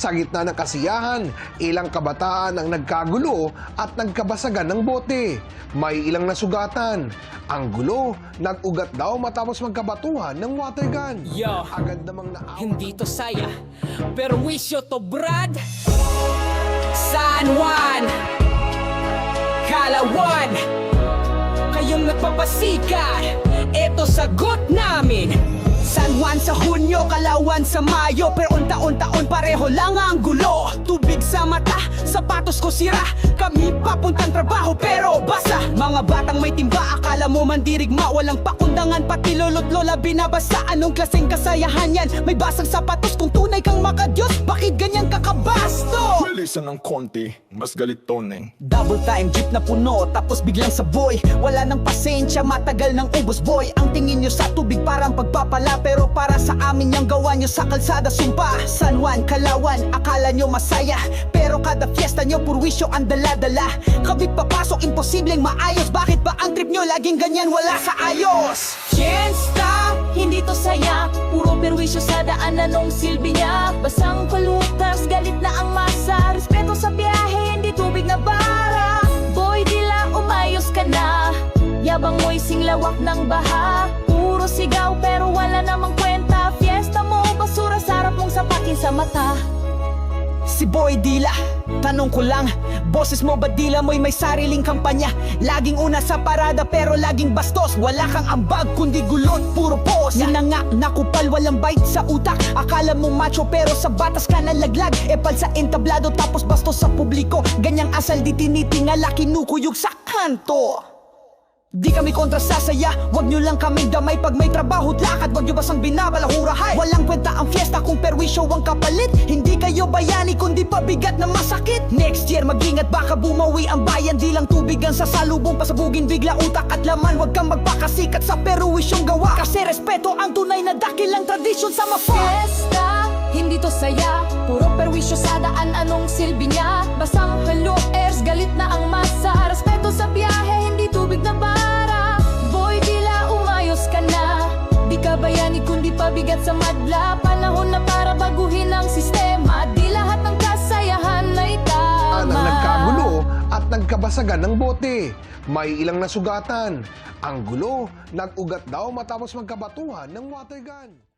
Sa gitna ng kasiyahan, ilang kabataan ang nagkagulo at nagkabasagan ng bote. May ilang nasugatan. Ang gulo, nag-ugat daw matapos magkabatuhan ng water gun. Yo, Agad namang naawa. hindi to saya Pero wisyo to Brad San Juan Kalawan Kayong nagpapasikat Ito sagot Juan sa Hunyo, Kalawan sa Mayo. Pero unta-untaon pareho lang ang gulo. Tubig sa mata, sapatos ko sira. Kami papuntang trabaho pero basa. Mga batang may timba, akala mo mandirigma. Walang pakundangan, pati lolo't lola binabasa. Anong klaseng kasayahan yan? May basang sapatos kung tunay kang makadyos Bakit ganyan? Bilisan ng konti, mas galit toneng Double time jeep na puno Tapos biglang saboy. Wala nang pasensya Matagal ng ubos boy. Ang tingin nyo sa tubig parang pagpapala Pero para sa amin yung gawa nyo sa kalsada Sumpa, San Juan, Kalawan Akala nyo masaya. Pero kada fiesta nyo purwisyo ang dala-dala. Kabit papasok imposibleng maayos. Bakit ba ang trip nyo laging ganyan wala sa ayos? Fiesta Hindi to saya, puro perwisyo sa daan Anong silbi niya? Basang palutas, galit Yabang mo'y singlawak ng baha. Puro sigaw pero wala namang kwenta. Fiesta mo, basura sa harap mong sapakin sa mata. Si Boy Dila, tanong ko lang Boses mo ba dila mo'y may sariling kampanya? Laging una sa parada pero laging bastos. Wala kang ambag kundi gulot, puro pos Yan na nga, nakupal walang bite sa utak. Akala mo macho pero sa batas ka nalaglag. Epal sa entablado tapos bastos sa publiko. Ganyang asal di tinitingala kinukuyog sa kanto Di kami kontra sa saya Huwag nyo lang kaming damay. Pag may trabaho't lakad Huwag nyo basang binabalahurahay Walang kwenta ang fiesta kung perwisyo ang kapalit. Hindi kayo bayani kundi pabigat na masakit. Next year mag-ingat. Baka bumawi ang bayan. Di lang tubig ang sasalubong. Pasabugin bigla utak at laman. Huwag kang magpakasikat sa perwisyong gawa. Kasi respeto ang tunay na dakilang tradisyon sa mafa Fiesta, hindi to saya. Puro perwisyo sa daan, anong silbi niya? Basang halo, airs, galit na ang masa. Respeto pabigat sa madla Panahon na para baguhin ang sistema Di lahat ng kasayahan ay tama nagkagulo at nagkabasagan ng bote. May ilang nasugatan. Ang gulo, nag-ugat daw matapos magkabatuhan ng water gun.